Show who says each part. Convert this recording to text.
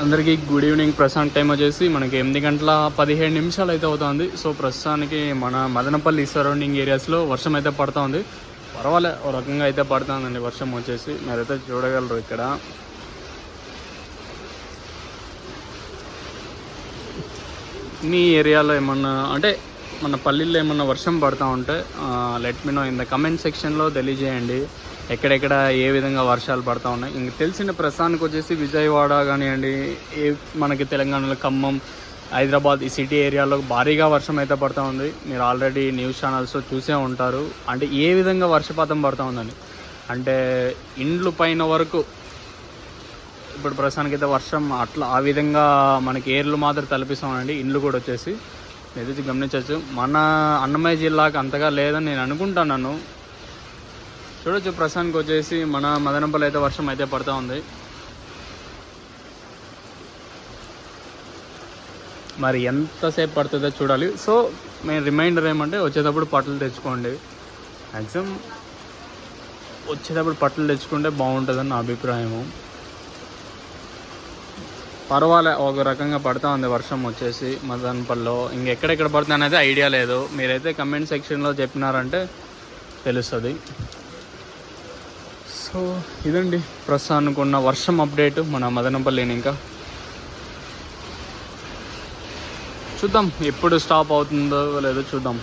Speaker 1: అందరికీ good evening. Prashanth time వచ్చేసి మనకి ఎనిమిది గంటల పదిహేడు నిమిషాలు అయితే అవుతుంది. సో ప్రస్తుతానికి మన మదనపల్లి సరౌండింగ్ ఏరియాస్లో వర్షం అయితే పడుతూ ఉంది పర్వాలే ఓ రకంగా అయితే పడుతుందండి వర్షం వచ్చేసి. మీరైతే చూడగలరు ఇక్కడ. మీ ఏరియాలో ఏమన్నా అంటే మన పల్లెల్లో ఏమన్నా వర్షం పడుతూ ఉంటే let me know in the comment సెక్షన్లో తెలియజేయండి. ఎక్కడెక్కడ ఏ విధంగా వర్షాలు పడుతూ ఉన్నాయి. ఇంక తెలిసిన ప్రస్తుతానికి వచ్చేసి విజయవాడ కానివ్వండి ఏ మనకి తెలంగాణలో ఖమ్మం హైదరాబాద్ ఈ సిటీ ఏరియాలో భారీగా వర్షం అయితే పడుతూ ఉంది. మీరు ఆల్రెడీ న్యూస్ ఛానల్స్లో చూసే ఉంటారు. అంటే ఏ విధంగా వర్షపాతం పడుతూ ఉందని. అంటే ఇండ్లు పైన వరకు ఇప్పుడు ప్రస్తుతానికి అయితే వర్షం అట్లా ఆ విధంగా మనకి ఏర్లు మాత్రం తలపిస్తామండి. ఇండ్లు కూడా వచ్చేసి ఏదైతే గమనించవచ్చు. మన అన్నమయ్య జిల్లాకు అంతగా లేదని నేను అనుకుంటున్నాను. చూడొచ్చు ప్రస్తుతానికి వచ్చేసి మన మదనపల్లి అయితే వర్షం అయితే పడుతూ ఉంది. మరి ఎంతసేపు పడుతుందో చూడాలి. సో మేము రిమైండర్ ఏమంటే వచ్చేటప్పుడు పట్టలు తెచ్చుకోండి. మ్యాక్సిమం వచ్చేటప్పుడు పట్టలు తెచ్చుకుంటే బాగుంటుందని నా అభిప్రాయము. పర్వాలే ఒక రకంగా పడుతూ ఉంది వర్షం వచ్చేసి మదనపల్లిలో ఇంకెక్కడెక్కడ పడుతుంది అనేది ఐడియా లేదు. మీరైతే కమెంట్ సెక్షన్లో చెప్పినారంటే తెలుస్తుంది. సో ఇదండి ప్రస్తుతానికి ఉన్న వర్షం అప్డేట్ మన మదనపల్లిని ఇంకా. చూద్దాం ఎప్పుడు స్టాప్ అవుతుందో లేదో చూద్దాం.